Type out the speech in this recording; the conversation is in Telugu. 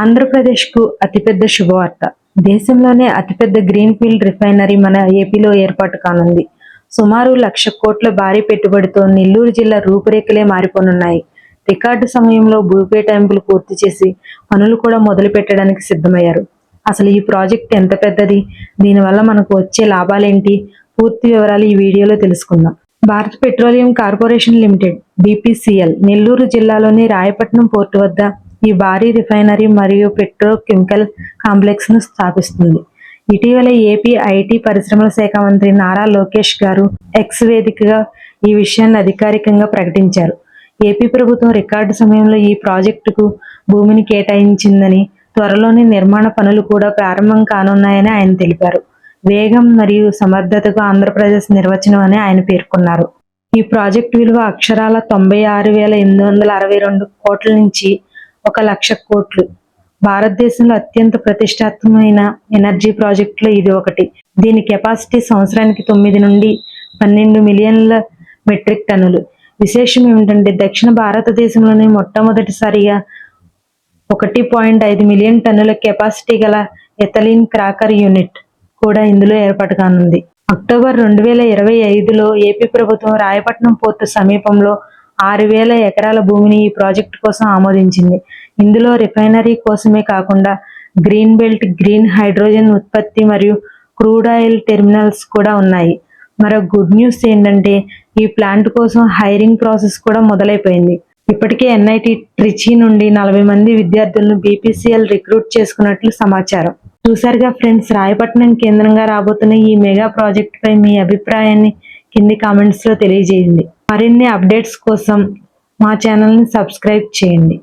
ఆంధ్రప్రదేశ్కు అతిపెద్ద శుభవార్త. దేశంలోనే అతిపెద్ద గ్రీన్ ఫీల్డ్ రిఫైనరీ మన ఏపీలో ఏర్పాటు కానుంది. సుమారు లక్ష కోట్ల భారీ పెట్టుబడితో నెల్లూరు జిల్లా రూపురేఖలే మారిపోనున్నాయి. రికార్డు సమయంలో భూపేటాయింపులు పూర్తి చేసి పనులు కూడా మొదలు పెట్టడానికి సిద్ధమయ్యారు. అసలు ఈ ప్రాజెక్ట్ ఎంత పెద్దది? దీనివల్ల మనకు వచ్చే లాభాలేంటి? పూర్తి వివరాలు ఈ వీడియోలో తెలుసుకుందాం. Bharat petroleum corporation limited BPCL Nellore జిల్లాలోని రాయపట్నం పోర్టు వద్ద ఈ భారీ రిఫైనరీ మరియు పెట్రోకెమికల్ కాంప్లెక్స్ను స్థాపిస్తుంది. ఇటీవల ఏపీ ఐటీ పరిశ్రమల శాఖ మంత్రి నారా లోకేష్ గారు ఎక్స్ వేదికగా ఈ విషయాన్ని అధికారికంగా ప్రకటించారు. ఏపీ ప్రభుత్వం రికార్డు సమయంలో ఈ ప్రాజెక్టుకు భూమిని కేటాయించిందని త్వరలోనే నిర్మాణ పనులు కూడా ప్రారంభం కానున్నాయని ఆయన తెలిపారు. వేగం మరియు సమర్థతకు ఆంధ్రప్రదేశ్ నిర్వచనం అని ఆయన పేర్కొన్నారు. ఈ ప్రాజెక్టు విలువ అక్షరాల తొంభై ఆరు వేల ఎనిమిది వందల అరవై రెండు కోట్ల నుంచి ఒక లక్ష కోట్లు. భారతదేశంలో అత్యంత ప్రతిష్టాత్మకమైన ఎనర్జీ ప్రాజెక్టులో ఇది ఒకటి. దీని కెపాసిటీ సంవత్సరానికి తొమ్మిది నుండి పన్నెండు మిలియన్ల మెట్రిక్ టన్నులు. విశేషం ఏమిటంటే దక్షిణ భారతదేశంలోనే మొట్టమొదటిసారిగా ఒకటి పాయింట్ ఐదు మిలియన్ టన్నుల కెపాసిటీ గల ఎథలిన్ క్రాకర్ యూనిట్ కూడా ఇందులో ఏర్పాటు కానుంది అక్టోబర్ రెండు వేల ఇరవై ఐదులో ఏపీ ప్రభుత్వం రాయపట్నం పోర్టు సమీపంలో ఆరు వేల ఎకరాల భూమిని ఈ ప్రాజెక్టు కోసం ఆమోదించింది. ఇందులో రిఫైనరీ కోసమే కాకుండా గ్రీన్ బెల్ట్ గ్రీన్ హైడ్రోజన్ ఉత్పత్తి మరియు క్రూడ్ ఆయిల్ టెర్మినల్స్ కూడా ఉన్నాయి. మరో గుడ్ న్యూస్ ఏంటంటే ఈ ప్లాంట్ కోసం హైరింగ్ ప్రాసెస్ కూడా మొదలైపోయింది. ఇప్పటికే ఎన్ఐటి ట్రిచి నుండి నలభై మంది విద్యార్థులను బీపీసీఎల్ రిక్రూట్ చేసుకున్నట్లు సమాచారం. చూసారుగా ఫ్రెండ్స్ రాయపట్నం కేంద్రంగా రాబోతున్న ఈ మెగా ప్రాజెక్టుపై మీ అభిప్రాయాన్ని కింది కామెంట్స్లో తెలియజేయండి. మరిన్ని అప్డేట్స్ కోసం మా ఛానల్ని సబ్స్క్రైబ్ చేయండి.